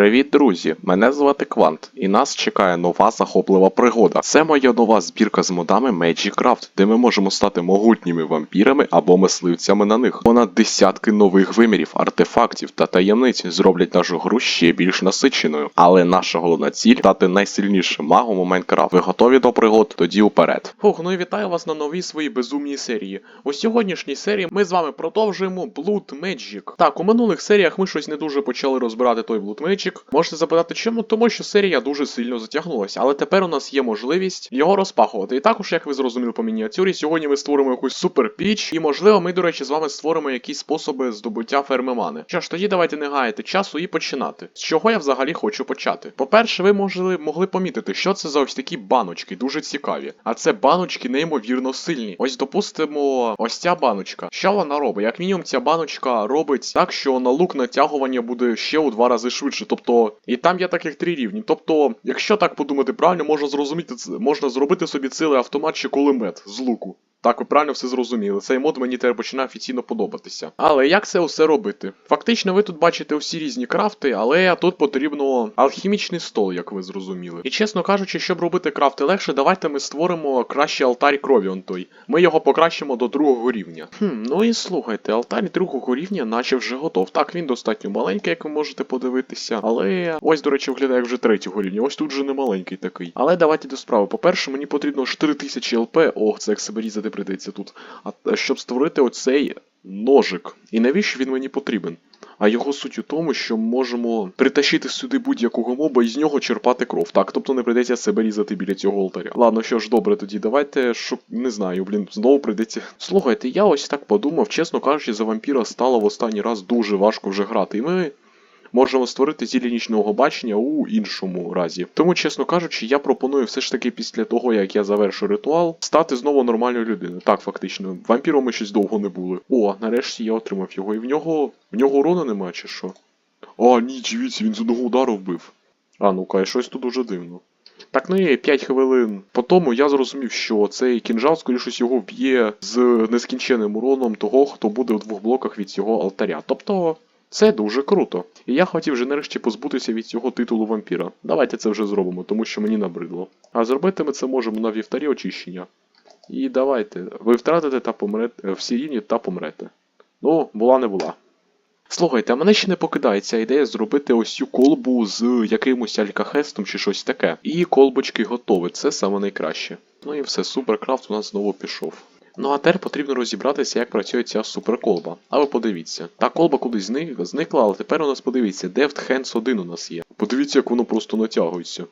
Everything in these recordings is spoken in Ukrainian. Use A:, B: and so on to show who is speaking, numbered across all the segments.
A: Привіт, друзі! Мене звати Квант, і нас чекає нова захоплива пригода. Це моя нова збірка з модами Magic Craft, де ми можемо стати могутніми вампірами або мисливцями на них. Понад десятки нових вимірів, артефактів та таємниць зроблять нашу гру ще більш насиченою. Але наша головна ціль стати найсильнішим магом у Майнкрафт. Ви готові до пригод? Тоді уперед. Фух, ну і вітаю вас на новій своїй безумній серії. У сьогоднішній серії ми з вами продовжуємо Blood Magic. Так, у минулих серіях ми щось не дуже почали розбирати той Blood Magic. Можете запитати, чому? Тому що серія дуже сильно затягнулася, але тепер у нас є можливість його розпахувати. І також, як ви зрозуміли по мініатюрі, сьогодні ми створимо якусь супер піч, і можливо, ми, до речі, з вами створимо якісь способи здобуття ферми мани. Що ж, тоді давайте не гаяти часу і починати. З чого я взагалі хочу почати? По-перше, ви могли, могли помітити, що це за ось такі баночки, дуже цікаві. А це баночки неймовірно сильні. Ось допустимо, ось ця баночка. Що вона робить? Як мінімум, ця баночка робить так, що на лук натягування буде ще у два рази швидше. Тобто, і там є таких три рівні. Тобто, якщо так подумати правильно, можна зрозуміти можна зробити собі цілий автомат чи кулемет з луку. Так, ви правильно все зрозуміли. Цей мод мені тепер починає офіційно подобатися. Але як це усе робити? Фактично, ви тут бачите всі різні крафти, але тут потрібно алхімічний стол, як ви зрозуміли. І чесно кажучи, щоб робити крафти легше, давайте ми створимо кращий алтарь крові он той. Ми його покращимо до другого рівня. Хм, ну і слухайте, алтарь другого рівня, наче вже готов. Так, він достатньо маленький, як ви можете подивитися. Але ось, до речі, виглядає вже третього рівня. Ось тут вже не маленький такий. Але давайте до справи. По-перше, мені потрібно 4000 ЛП. Ох, це як себе різати прийдеться тут. А щоб створити оцей ножик. І навіщо він мені потрібен? А його суть у тому, що можемо притащити сюди будь-якого моба і з нього черпати кров. Так, тобто не прийдеться себе різати біля цього алтаря. Ладно, що ж, добре, тоді давайте шук... не знаю, блін, знову прийдеться. Слухайте, я ось так подумав, чесно кажучи, за вампіра стало в останній раз дуже важко вже грати. І ми можемо створити зілля нічного бачення у іншому разі. Тому, чесно кажучи, я пропоную все ж таки після того, як я завершу ритуал, стати знову нормальною людиною. Так, фактично, вампіром ми щось довго не були. О, нарешті я отримав його. І в нього. В нього урону нема, чи що? А, ні, дивіться, він з одного удару вбив. А, ну-ка, щось тут дуже дивно. Так, ну і 5 хвилин по тому я зрозумів, що цей кінжал, скоріше його вб'є з нескінченним уроном того, хто буде у двох блоках від цього алтаря. Тобто. Це дуже круто. І я хотів вже нарешті позбутися від цього титулу вампіра. Давайте це вже зробимо, тому що мені набридло. А зробити ми це можемо на вівтарі очищення. І давайте. Ви втратите та помрете всі рівні та помрете. Ну, була не була. Слухайте, а мене ще не покидає ця ідея зробити ось цю колбу з якимось алькахестом чи щось таке. І колбочки готові, це саме найкраще. Ну і все, суперкрафт у нас знову пішов. Ну а тепер потрібно розібратися, як працює ця суперколба. А ви подивіться. Та колба кудись зник, зникла, але тепер у нас подивіться, Deft Hands 1 у нас є. Подивіться, як воно просто натягується.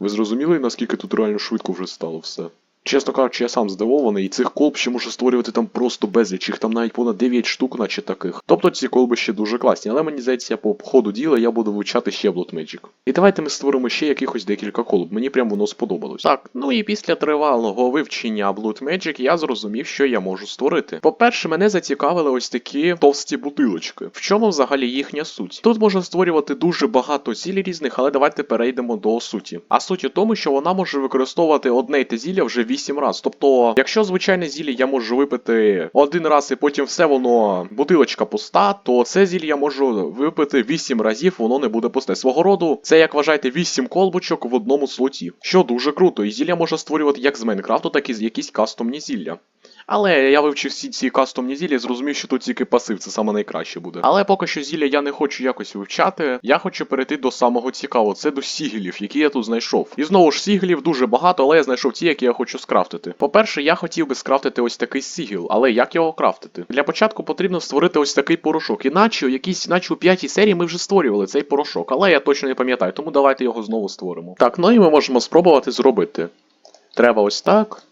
A: Ви зрозуміли, наскільки тут реально швидко вже стало все? Чесно кажучи, я сам здивований, і цих колб ще можу створювати там просто безліч, їх там навіть понад 9 штук, наче таких. Тобто ці колби ще дуже класні, але мені здається, по ходу діла я буду вивчати ще Blood Magic. І давайте ми створимо ще якихось декілька колб, мені прямо воно сподобалось. Так, ну і після тривалого вивчення Blood Magic я зрозумів, що я можу створити. По-перше, мене зацікавили ось такі товсті бутилочки. В чому взагалі їхня суть? Тут можна створювати дуже багато зіль різних, але давайте перейдемо до суті. А суть у тому, що вона може використовувати одне й те зілля вже 8 разів. Тобто, якщо звичайне зілля я можу випити один раз і потім все воно бутилочка пуста, то це зілля я можу випити 8 разів, воно не буде пусте. Свого роду, це як вважаєте 8 колбочок в одному слоті. Що дуже круто, і зілля може створювати як з Майнкрафту, так і з якісь кастомні зілля. Але я вивчив всі ці кастомні зілля і зрозумів, що тут тільки пасив, це саме найкраще буде. Але поки що зілля я не хочу якось вивчати. Я хочу перейти до самого цікавого, це до сігелів, які я тут знайшов. І знову ж сігелів дуже багато, але я знайшов ті, які я хочу скрафтити. По-перше, я хотів би скрафтити ось такий сігел, але як його крафтити? Для початку потрібно створити ось такий порошок. Іначе у якійсь, наче у п'ятій серії ми вже створювали цей порошок, але я точно не пам'ятаю, тому давайте його знову створимо. Так, ну і ми можемо спробувати зробити. Треба ось так.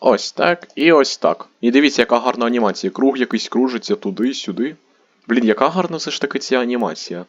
A: Ось так і ось так. І дивіться, яка гарна анімація. Круг якийсь кружиться туди, сюди. Блін, яка гарна все ж таки ця анімація.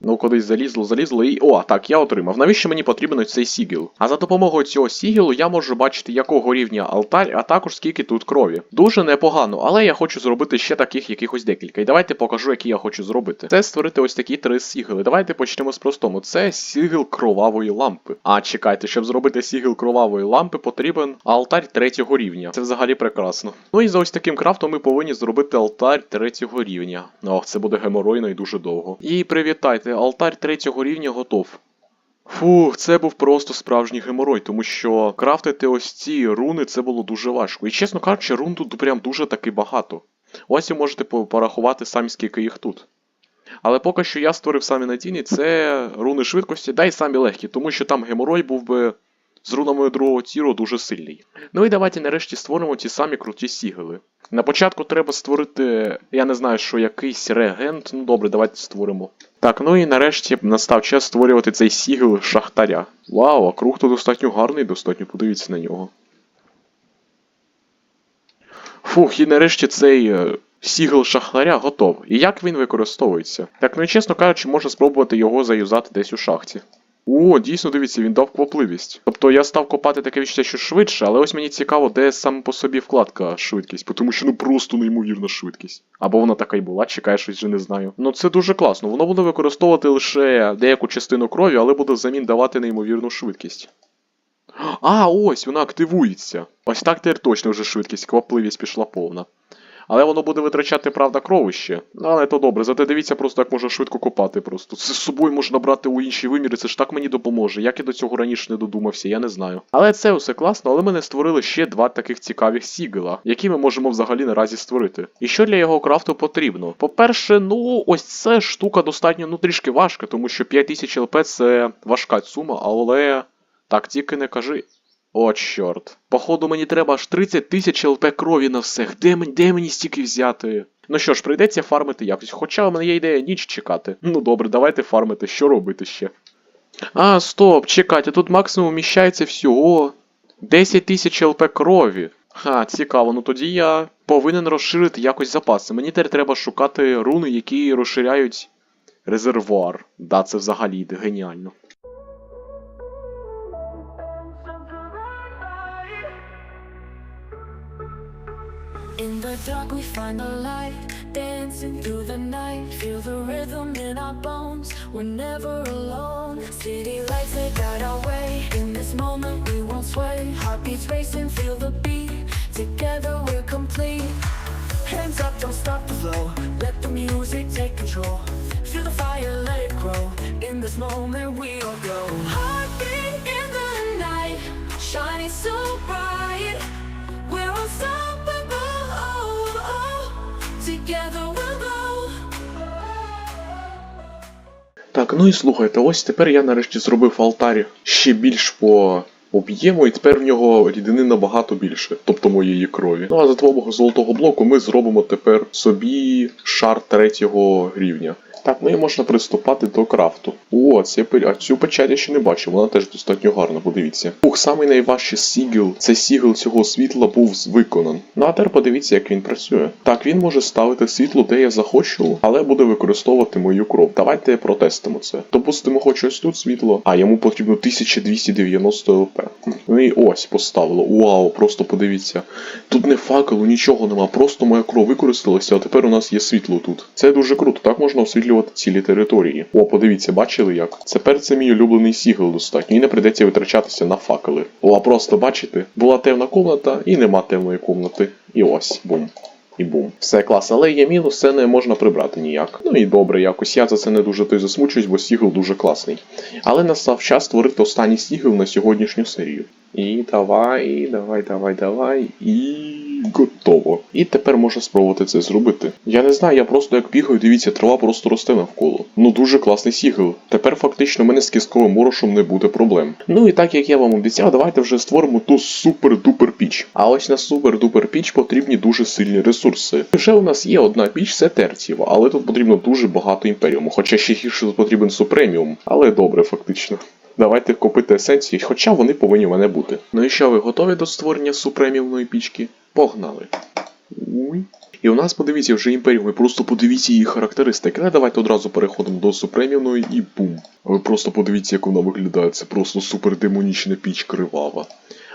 A: Ну, кудись залізло, залізло і. О, так, я отримав. Навіщо мені потрібен цей сігіл? А за допомогою цього сігілу я можу бачити, якого рівня алтарь, а також скільки тут крові. Дуже непогано, але я хочу зробити ще таких якихось декілька. І давайте покажу, які я хочу зробити. Це створити ось такі три сігіли. Давайте почнемо з простому. Це сігіл кровавої лампи. А чекайте, щоб зробити сігіл кровавої лампи, потрібен алтарь третього рівня. Це взагалі прекрасно. Ну і за ось таким крафтом ми повинні зробити алтарь третього рівня. Ох, це буде геморойно і дуже довго. І привітайте, алтарь третього рівня готов. Фух, це був просто справжній геморой, тому що крафтити ось ці руни це було дуже важко. І чесно кажучи, рун тут прям дуже таки багато. Ось ви можете порахувати самі, скільки їх тут. Але поки що я створив самі надійні, це руни швидкості, да й самі легкі, тому що там геморой був би з рунами другого тіру дуже сильний. Ну і давайте нарешті створимо ті самі круті сігели. На початку треба створити, я не знаю, що якийсь реагент. Ну добре, давайте створимо. Так, ну і нарешті настав час створювати цей сігл шахтаря. Вау, а круг то достатньо гарний, достатньо подивіться на нього. Фух, і нарешті цей сігл шахтаря готов. І як він використовується? Так, ну і чесно кажучи, можна спробувати його заюзати десь у шахті. О, дійсно, дивіться, він дав квапливість. Тобто я став копати таке відчуття, що швидше, але ось мені цікаво, де саме по собі вкладка швидкість, тому що ну просто неймовірна швидкість. Або вона така й була, чекає щось вже не знаю. Ну це дуже класно. Воно буде використовувати лише деяку частину крові, але буде взамін давати неймовірну швидкість. А, ось, вона активується. Ось так тепер точно вже швидкість, квапливість пішла повна. Але воно буде витрачати, правда, кровище. Ну, але то добре, зате дивіться просто, як можна швидко копати просто. Це з собою можна брати у інші виміри, це ж так мені допоможе. Як я до цього раніше не додумався, я не знаю. Але це все класно, але ми не створили ще два таких цікавих сігела, які ми можемо взагалі наразі створити. І що для його крафту потрібно? По-перше, ну ось ця штука достатньо ну трішки важка, тому що 5000 ЛП це важка сума, але. Так тільки не кажи. О, чорт. Походу, мені треба аж 30 тисяч ЛП крові на всех. Де, мені- де мені стільки взяти? Ну що ж, прийдеться фармити якось. Хоча у мене є ідея ніч чекати. Ну добре, давайте фармити, що робити ще. А, стоп, чекайте, тут максимум вміщається всього 10 тисяч ЛП крові. Ха, цікаво, ну тоді я повинен розширити якось запаси. Мені тепер треба шукати руни, які розширяють резервуар. Да, це взагалі геніально.
B: In the dark we find the light, dancing through the night. Feel the rhythm in our bones, we're never alone. City lights they guide our way. In this moment we won't sway. Heartbeats racing, feel the beat. Together we're complete. Hands up, don't stop the flow. Let the music take control. Feel the fire, let it grow. In this moment we all go.
A: Так, ну і слухайте, ось тепер я нарешті зробив алтарі ще більш по об'єму, і тепер в нього рідини набагато більше, тобто моєї крові. Ну а за допомогою золотого блоку ми зробимо тепер собі шар третього рівня. Так, ну і можна приступати до крафту. О, це а цю печать я ще не бачив, вона теж достатньо гарна, подивіться. Ух, самий найважчий сігіл, це сігіл цього світла був виконан. Ну а тепер подивіться, як він працює. Так, він може ставити світло, де я захочу, але буде використовувати мою кров. Давайте протестимо це. Допустимо, хочу ось тут світло, а йому потрібно 1290 ЛП. Ну і ось поставило. Вау, просто подивіться. Тут не факелу, нічого нема, просто моя кров використалася, а тепер у нас є світло тут. Це дуже круто, так можна освітлювати цілі території. О, подивіться, бачили як? Тепер це мій улюблений сігел достатньо, і не придеться витрачатися на факели. О, просто бачите, була темна комната і нема темної комнати. І ось, бум. І бум. Все клас, але є мінус, це не можна прибрати ніяк. Ну і добре, якось я за це не дуже той засмучуюсь, бо Сігл дуже класний. Але настав час створити останній сігел на сьогоднішню серію. І давай, давай, давай, давай, і готово. І тепер можна спробувати це зробити. Я не знаю, я просто як бігаю, дивіться, трава просто росте навколо. Ну дуже класний сігел. Тепер фактично в мене з кістковим морошем не буде проблем. Ну і так як я вам обіцяв, давайте вже створимо ту супер-дупер піч. А ось на супер-дупер піч потрібні дуже сильні ресурси. Вже у нас є одна піч, це терцієва, але тут потрібно дуже багато імперіуму. Хоча ще гірше тут потрібен супреміум, але добре, фактично. Давайте купити есенції, хоча вони повинні в мене бути. Ну і що, ви готові до створення супреміумної пічки? Погнали! Уй. І у нас, подивіться, вже імперіум, ви просто подивіться її характеристики. Не давайте одразу переходимо до супремівної і бум. Ви просто подивіться, як вона виглядає. Це просто супердемонічна піч кривава.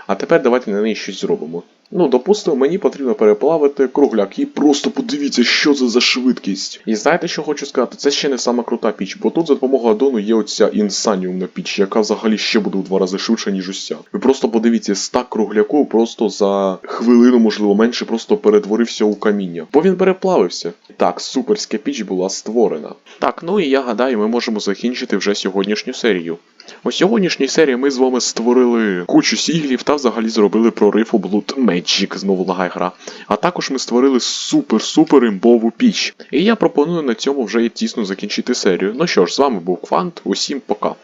A: А тепер давайте на неї щось зробимо. Ну, допустимо, мені потрібно переплавити кругляк, і просто подивіться, що це за швидкість. І знаєте, що хочу сказати? Це ще не сама крута піч, бо тут за допомогою адону є оця інсаніумна піч, яка взагалі ще буде в два рази швидше, ніж уся. Ви просто подивіться, стак кругляку просто за хвилину, можливо, менше, просто перетворився у каміння. Бо він переплавився. Так, суперська піч була створена. Так, ну і я гадаю, ми можемо закінчити вже сьогоднішню серію. У сьогоднішній серії ми з вами створили кучу сіглів та взагалі зробили прорив у Blood Magic, знову лагає гра. А також ми створили супер-супер імбову піч. І я пропоную на цьому вже і тісно закінчити серію. Ну що ж, з вами був Квант, усім пока.